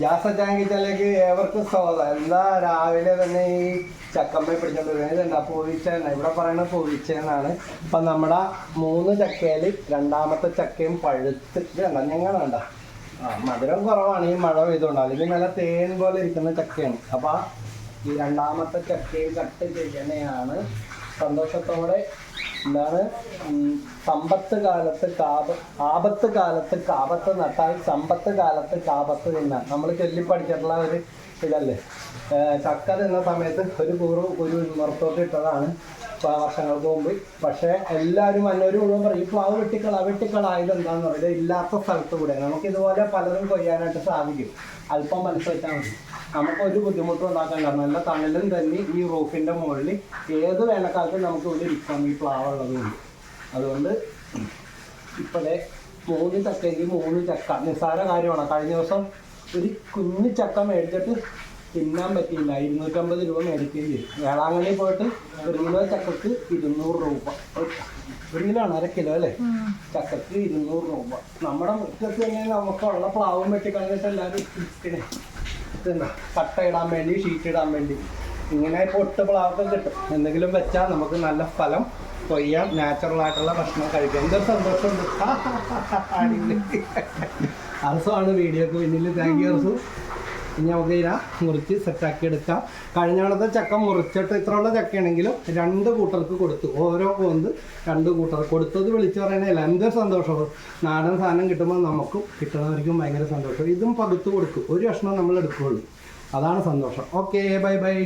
Gas ചെല്ലേക്ക് ഏവർക്കും സ്വാഗതം. എന്താ രാവിലെ തന്നെ ഈ ചക്കമ്മ പിടിച്ചോണ്ട് വരുന്നത് പൂവിച്ച ഇവിടെ പറയുന്നത് പൂവിച്ച എന്നാണ് അപ്പൊ നമ്മുടെ മൂന്ന് ചക്കയിൽ രണ്ടാമത്തെ ചക്കയും പഴുത്ത് വേണ്ട ഞങ്ങൾ വേണ്ട മധുരം കുറവാണ്. ഈ മഴ പെയ്തുകൊണ്ട് അല്ലെങ്കിൽ നല്ല തേൻ പോലെ ഇരിക്കുന്ന ചക്കയാണ്. അപ്പൊ ഈ രണ്ടാമത്തെ ചക്കയും കട്ട് ചെയ്യണയാണ് സന്തോഷത്തോടെ എന്താണ് സമ്പത്ത് കാലത്ത് കാപ ആപത്ത് കാലത്ത് കാപത്ത് നട്ടാൽ സമ്പത്ത് കാലത്ത് കാപത്ത് തിന്നാൻ. നമ്മൾ ചൊല്ലിപ്പടിച്ചിട്ടുള്ള ഒരു ഇതല്ലേ? ചക്ക തിന്ന സമയത്ത് ഒരു കൂറ് ഒരു മുറത്തോട്ട് ഇട്ടതാണ് വർഷങ്ങൾക്ക് മുമ്പ്. പക്ഷേ എല്ലാവരും അന്നൊരു മുഴുവൻ പറയും ഈ പ്ലാവ് വെട്ടിക്കള വെട്ടിക്കള ഇതെന്താന്ന് പറയുന്നത് ഇല്ലാത്ത സ്ഥലത്ത് കൂടെ. നമുക്ക് ഇതുപോലെ പലതും കൊയ്യാനായിട്ട് സാധിക്കും. അല്പം മനസ്സ് വെച്ചാൽ മതി. നമുക്ക് ഒരു ബുദ്ധിമുട്ടും ഉണ്ടാക്കണ്ട നല്ല തണലും തന്നെ ഈ റൂഫിന്റെ മുകളിൽ ഏത് വേനൽക്കാലത്തും നമുക്ക് ഇവിടെ ഇരിക്കാം ഈ പ്ലാവ് ഉള്ളതുകൊണ്ട്. അതുകൊണ്ട് ഇപ്പോഴേ മൂന്ന് ചക്കയ്ക്ക് മൂന്ന് ചക്ക നിസ്സാര കാര്യമാണ്. കഴിഞ്ഞ ദിവസം ഒരു കുഞ്ഞു ചക്ക മേടിച്ചിട്ട് തിന്നാൻ പറ്റിയില്ല. ഇരുന്നൂറ്റമ്പത് രൂപ മേടിക്കുകയും ചെയ്തു. വേളാങ്കണ്ണി പോയിട്ട് ഒരു കിലോ ചക്കക്ക് ഇരുന്നൂറ് രൂപ. ഒരു കിലോ അര കിലോ അല്ലേ? ചക്കക്ക് ഇരുന്നൂറ് രൂപ. നമ്മുടെ മുറ്റത്ത് തന്നെ നമുക്കുള്ള പ്ലാവും വെട്ടിക്കളഞ്ഞിട്ട് എല്ലാവരും കട്ട ഇടാൻ വേണ്ടി ഷീറ്റ് ഇടാൻ വേണ്ടി. ഇങ്ങനെ പൊട്ട് പ്ലാവൊക്കെ കിട്ടും. എന്തെങ്കിലും വെച്ചാൽ നമുക്ക് നല്ല ഫലം കൊയ്യാം. നാച്ചുറൽ ആയിട്ടുള്ള ഭക്ഷണം കഴിക്കാം. എന്തൊരു സന്തോഷമുണ്ട്. അർസുമാണ് വീഡിയോക്ക് പിന്നിൽ താങ്ക് യു അർസു. ഇനി നമുക്ക് ഇതിനെ മുറിച്ച് സെറ്റാക്കി എടുക്കാം. കഴിഞ്ഞ വളത്തെ ചക്ക മുറിച്ചിട്ട് ഇത്രയുള്ള ചക്കയാണെങ്കിലും രണ്ട് കൂട്ടർക്ക് കൊടുത്തു. ഓരോ പോന്ത് രണ്ട് കൂട്ടർ കൊടുത്തത് വിളിച്ചു പറയണേല എന്തൊരു സന്തോഷവും നാടൻ സാധനം കിട്ടുമ്പോൾ നമുക്കും കിട്ടുന്നവർക്കും ഭയങ്കര സന്തോഷം. ഇതും പകുത്ത് കൊടുക്കും. ഒരു കഷ്ണം നമ്മൾ എടുക്കുകയുള്ളൂ. അതാണ് സന്തോഷം. Okay bye bye